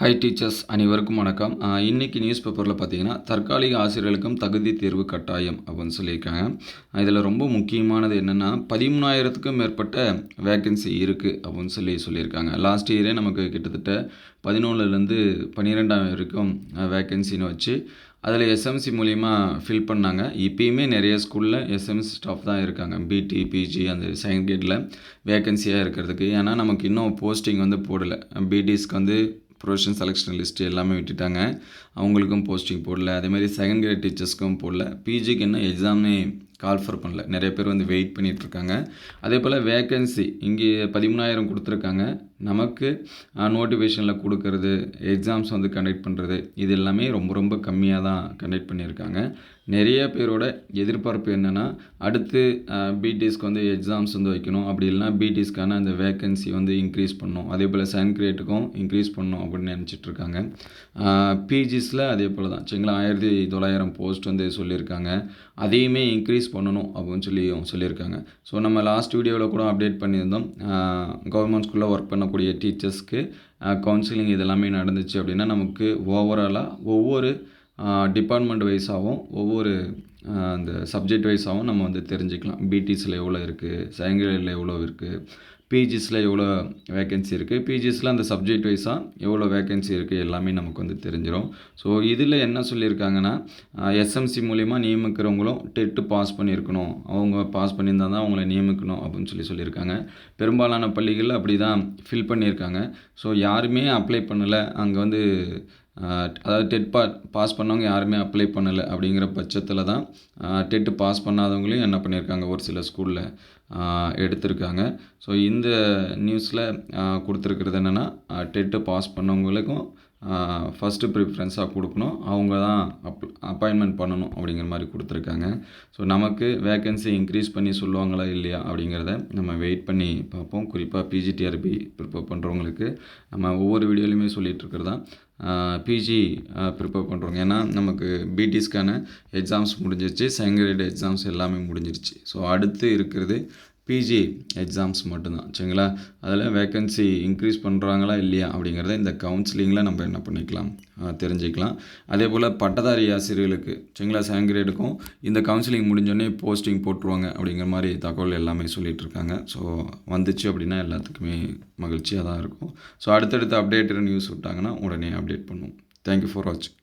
High teachers அனைவருக்கும் வணக்கம். இன்றைக்கி நியூஸ் பேப்பரில் பார்த்தீங்கன்னா தற்காலிக ஆசிரியர்களுக்கும் தகுதி தேர்வு கட்டாயம் அப்படின்னு சொல்லியிருக்காங்க. இதில் ரொம்ப முக்கியமானது என்னென்னா பதிமூணாயிரத்துக்கும் மேற்பட்ட வேக்கன்சி இருக்குது அப்படின்னு சொல்லி சொல்லியிருக்காங்க. லாஸ்ட் இயரே நமக்கு கிட்டத்தட்ட பதினொன்றுலேருந்து பன்னிரெண்டாயிரம் வரைக்கும் வேக்கன்சின்னு வச்சு அதில் எஸ்எம்சி மூலிமா ஃபில் பண்ணாங்க. இப்பயுமே நிறைய ஸ்கூலில் எஸ்எம்சி ஸ்டாஃப் தான் இருக்காங்க. பிடி பிஜி அந்த செகண்ட் கிரேடில் வேக்கன்சியாக இருக்கிறதுக்கு. ஏன்னா நமக்கு இன்னும் போஸ்டிங் வந்து போடலை. பிடிஸ்க்கு வந்து ப்ரொஃபஷன் செலெக்ஷன் லிஸ்ட்டு எல்லாமே விட்டுட்டாங்க. அவங்களுக்கும் போஸ்டிங் போடல. அதேமாதிரி செகண்ட் கிரேட் டீச்சர்ஸ்க்கும் போடல. பிஜிக்கு என்ன எக்ஸாமே கால்ஃபர் பண்ணல. நிறைய பேர் வந்து வெயிட் பண்ணிகிட்ருக்காங்க அதே போல் வேக்கன்சி இங்கே பதிமூணாயிரம் கொடுத்துருக்காங்க. நமக்கு நோட்டிஃபிகேஷனில் கொடுக்கறது எக்ஸாம்ஸ் வந்து கண்டக்ட் பண்ணுறது இது எல்லாமே ரொம்ப ரொம்ப கம்மியாக தான் கண்டக்ட் பண்ணியிருக்காங்க. நிறைய பேரோட எதிர்பார்ப்பு என்னென்னா அடுத்து பிடிஎஸ்க்கு வந்து எக்ஸாம்ஸ் வந்து வைக்கணும். அப்படி இல்லைனா பிடிஎஸ்க்கான அந்த வேக்கன்சி வந்து இன்க்ரீஸ் பண்ணணும். அதே போல் சன் கிரியேட்டுக்கும் இன்க்ரீஸ் பண்ணணும் அப்படின்னு நினச்சிட்ருக்காங்க. பிஜிஸில் அதே போல் தான். சரிங்களா? ஆயிரத்தி தொள்ளாயிரம் போஸ்ட் வந்து சொல்லியிருக்காங்க. அதையுமே இன்க்ரீஸ் பண்ணணும் அப்படின்னு சொல்லி சொல்லியிருக்காங்க. ஸோ நம்ம லாஸ்ட் வீடியோவில் கூட அப்டேட் பண்ணியிருந்தோம். கவர்மெண்ட் ஸ்கூலில் ஒர்க் பண்ணக்கூடிய டீச்சர்ஸ்க்கு கவுன்சிலிங் இதெல்லாமே நடந்துச்சு அப்படின்னா நமக்கு ஓவராலாக ஒவ்வொரு டிபார்ட்மெண்ட் வைஸாகவும் ஒவ்வொரு அந்த சப்ஜெக்ட் வைஸாகவும் நம்ம வந்து தெரிஞ்சுக்கலாம். பிடிஸில் எவ்வளோ இருக்குது செகண்ட் எவ்வளோ இருக்குது பிஜிஸில் எவ்வளோ வேக்கன்சி இருக்குது பிஜிஸில் அந்த சப்ஜெக்ட் வைஸாக எவ்வளோ வேக்கன்சி இருக்குது எல்லாமே நமக்கு வந்து தெரிஞ்சிடும் ஸோ இதில் என்ன சொல்லியிருக்காங்கன்னா எஸ்எம்சி மூலிமா நியமிக்கிறவங்களும் டெட்டு பாஸ் பண்ணியிருக்கணும். அவங்க பாஸ் பண்ணியிருந்தால் தான் அவங்கள நியமிக்கணும் அப்படின்னு சொல்லி சொல்லியிருக்காங்க. பெரும்பாலான பள்ளிகளில் அப்படி தான் ஃபில் பண்ணியிருக்காங்க. ஸோ யாருமே அப்ளை பண்ணலை. அங்கே வந்து அதாவது டெட் பா பாஸ் பண்ணவங்க யாருமே அப்ளை பண்ணலை அப்படிங்கிற பட்சத்தில் தான் டெட்டு பாஸ் பண்ணாதவங்களையும் என்ன பண்ணியிருக்காங்க ஒரு சில ஸ்கூலில் எடுத்திருக்காங்க. ஸோ இந்த நியூஸில் கொடுத்துருக்கிறது என்னென்னா டெட்டு பாஸ் பண்ணவங்களுக்கும் ஃபஸ்ட்டு ப்ரிஃபரன்ஸாக கொடுக்கணும். அவங்க தான் அப் அப்பாயின்மெண்ட் பண்ணணும் அப்படிங்கிற மாதிரி கொடுத்துருக்காங்க. ஸோ நமக்கு வேக்கன்சி இன்க்ரீஸ் பண்ணி சொல்லுவாங்களா இல்லையா அப்படிங்கிறத நம்ம வெயிட் பண்ணி பார்ப்போம். குறிப்பாக பிஜிடிஆர்பி ப்ரிப்பேர் பண்ணுறவங்களுக்கு நம்ம ஒவ்வொரு வீடியோலையுமே சொல்லிகிட்டு இருக்கிறதா. பிஜி ப்ரிப்பேர் பண்ணுறோங்க ஏன்னா நமக்கு பிடிஸ்க்கான எக்ஸாம்ஸ் முடிஞ்சிருச்சு. செகண்ட் கிரேட் எக்ஸாம்ஸ் எல்லாமே முடிஞ்சிருச்சு. ஸோ அடுத்து இருக்கிறது பிஜி எக்ஸாம்ஸ் மட்டும்தான் சரிங்களா? அதில் வேக்கன்சி இன்க்ரீஸ் பண்ணுறாங்களா இல்லையா அப்படிங்கிறத இந்த கவுன்சிலிங்கில் நம்ம என்ன பண்ணிக்கலாம் தெரிஞ்சுக்கலாம். அதே போல் பட்டதாரி ஆசிரியர்களுக்கு சரிங்களா செகண்ட் கிரேடுக்கும் இந்த கவுன்சிலிங் முடிஞ்சோடனே போஸ்டிங் போட்டுருவாங்க அப்படிங்கிற மாதிரி தகவல் எல்லாமே சொல்லிகிட்டு இருக்காங்க. ஸோ வந்துச்சு அப்படின்னா எல்லாத்துக்குமே மகிழ்ச்சியாக தான் இருக்கும். ஸோ அடுத்தடுத்து அப்டேட்டட் நியூஸ் விட்டாங்கன்னா உடனே அப்டேட் பண்ணுவோம். தேங்க்யூ ஃபார் வாட்சிங்